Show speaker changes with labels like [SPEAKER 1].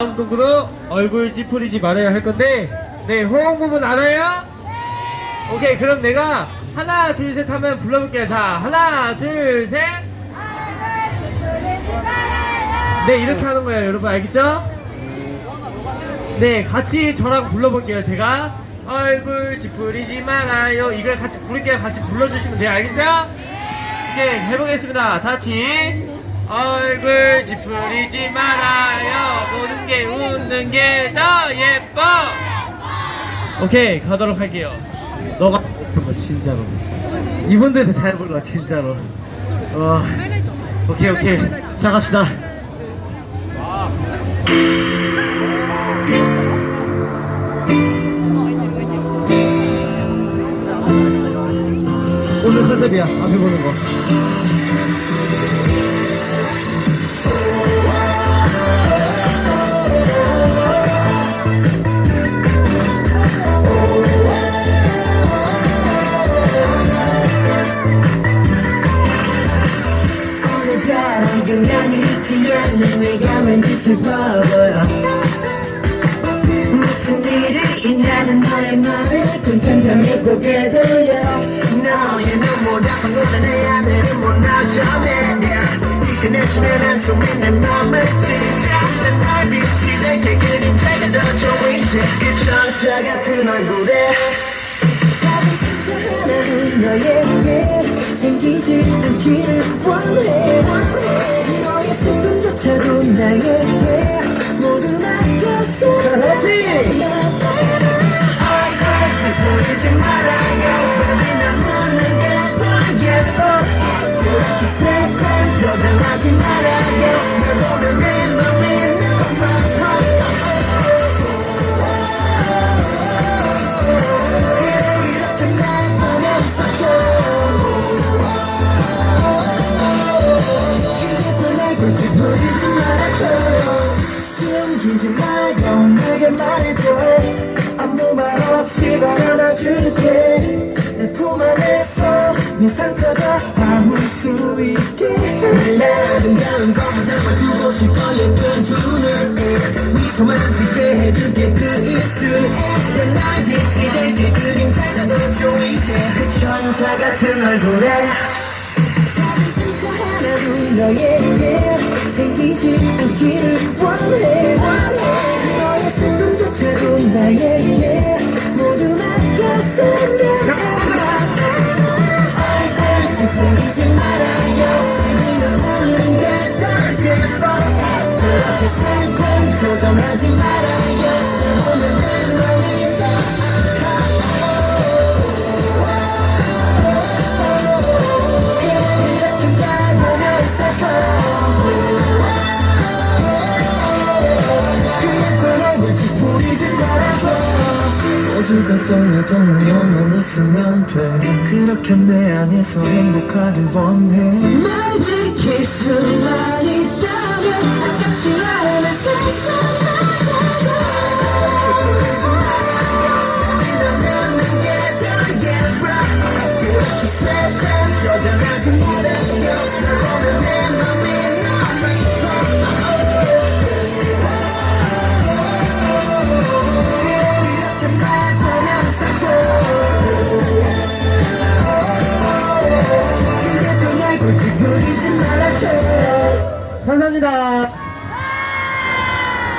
[SPEAKER 1] 다음 곡으로 얼굴 찌푸리지 말아야 할 건데 네 호응 부분 알아요? 오케이 그럼 내가 하나 둘 셋 하면 불러볼게요. 자 하나 둘셋네 네, 이렇게 하는 거예요 여러분. 알겠죠? 네 같이 저랑 불러볼게요 제가. 얼굴 찌푸리지 말아요. 이걸 같이 부를게요. 같이 불러주시면 돼요. 알겠죠? 오케이 해보겠습니다. 다 같이 얼굴 찌푸리지 말아요. 모든 게 웃는 게 더 예뻐. 오케이 가도록 할게요. 너가 불러 진짜로. 이분들도 잘 불러 진짜로. 와. 오케이 오케이. 자 갑시다. 오늘 컨셉이야 앞에 보는 거
[SPEAKER 2] 외감은 슬퍼 보여 무슨 일이 있나는 너의 맘에 군천담에 고개 돌려 너의 눈물 아픈 곳에 내 하늘은 무너져내 이끌내쉬는 한숨이 내 맘을 찢어 날 빛이 내게 그림자가 더 좋은지 그 천사 같은 얼굴에 작은 상처 너에게 생기지 않기를 말고 내게 말해줘. 아무 말 없이 덜어놔줄게. 내 품 안에서 네 상처가 아물 수 있게 늘 아름다운 것만 담아주고 싶어 예쁜 두 눈에 미소만 짓게 해줄게 그 입술에 날 빛이 될게 그림자가 더 좋이지 그 천사 같은 얼굴에. 작은 상처 하나도 너에게 생기지 않기를 원해. 너의 슬픔조차도 나에게 모두 맡겼으면 얼굴 보이지 말아요. 우리는 웃는 게더 예뻐 그렇게 슬픈 표정하지 말아요 모두가 떠나도 난 너만 있으면 돼. 그렇게 내 안에서 행복하길 원해. 날 지킬 수만 있다면 아깝지 않은 세상 감사합니다.